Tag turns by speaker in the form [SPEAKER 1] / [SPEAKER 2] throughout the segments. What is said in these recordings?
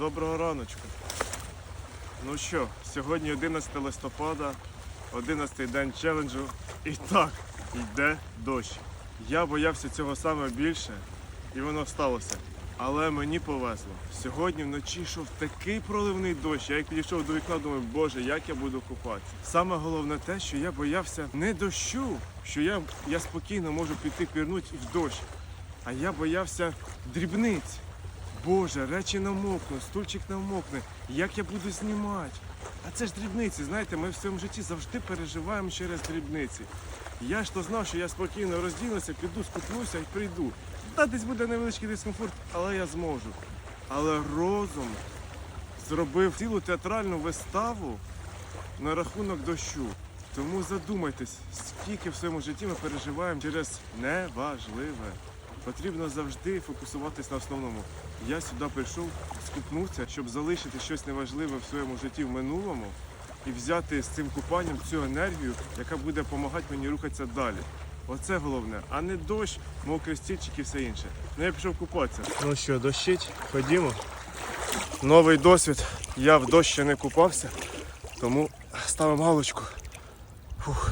[SPEAKER 1] Доброго раночку. Ну що, сьогодні 11 листопада, 11 день челенджу. І так, йде дощ. Я боявся цього саме більше, і воно сталося. Але мені повезло. Сьогодні вночі йшов такий проливний дощ. Я як підійшов до вікна, думаю, боже, як я буду купатися. Саме головне те, що я боявся не дощу, що я, я спокійно можу піти пірнути в дощ. А я боявся дрібниць. Боже, речі намокнуть, стульчик намокне. Як я буду знімати? А це ж дрібниці, знаєте, ми в своєму житті завжди переживаємо через дрібниці. Я ж то знав, що я спокійно роздінуся, піду, скупнуся і прийду. Та десь буде невеличкий дискомфорт, але я зможу. Але розум зробив цілу театральну виставу на рахунок дощу. Тому задумайтесь, скільки в своєму житті ми переживаємо через неважливе. Потрібно завжди фокусуватись на основному. Я сюди прийшов скупнутися, щоб залишити щось неважливе в своєму житті в минулому і взяти з цим купанням цю енергію, яка буде допомагати мені рухатися далі. Оце головне, а не дощ, мокрий стільчик і все інше. Ну я пішов купатися. Ну що, дощить, ходімо. Новий досвід. Я в дощ ще не купався, тому ставимо галочку. Фух.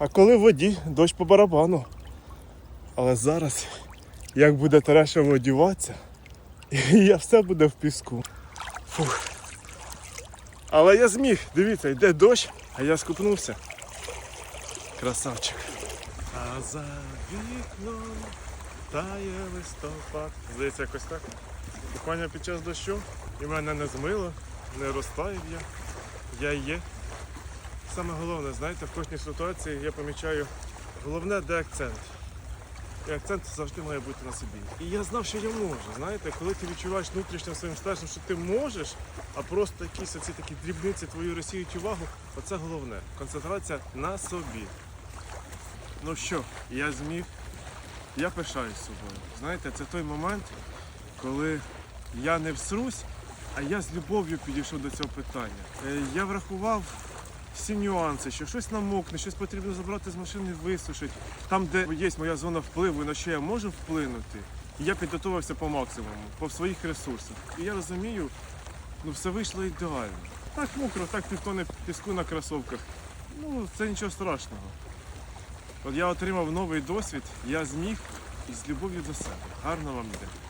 [SPEAKER 1] А коли в воді, дощ по барабану. Але зараз, як буде Терешево одіватися, я все буде в піску. Фух. Але я зміг, дивіться, йде дощ, а я скупнувся. Красавчик. А за вікном тає листопад. Здається, якось так. Купання під час дощу і мене не змило, не розтаїв я. Я є. Саме головне, знаєте, в кожній ситуації я помічаю головне, де акцент. І акцент завжди має бути на собі. І я знав, що я можу. Знаєте, коли ти відчуваєш внутрішньо своїм старшим, що ти можеш, а просто якісь оці такі дрібниці твою розсіють увагу, оце головне. Концентрація на собі. Ну що, я зміг, я пишаюсь собою. Знаєте, це той момент, коли я не всрусь, а я з любов'ю підійшов до цього питання. Е, Я врахував всі нюанси, що щось намокне, щось потрібно забрати з машини, висушити. Там, де є моя зона впливу, на що я можу вплинути, я підготувався по максимуму, по своїх ресурсах. І я розумію, ну все вийшло ідеально. Так мокро, так півтони піску на кросовках. Ну, це нічого страшного. От я отримав новий досвід, я зміг і з любов'ю до себе. Гарно вам йде.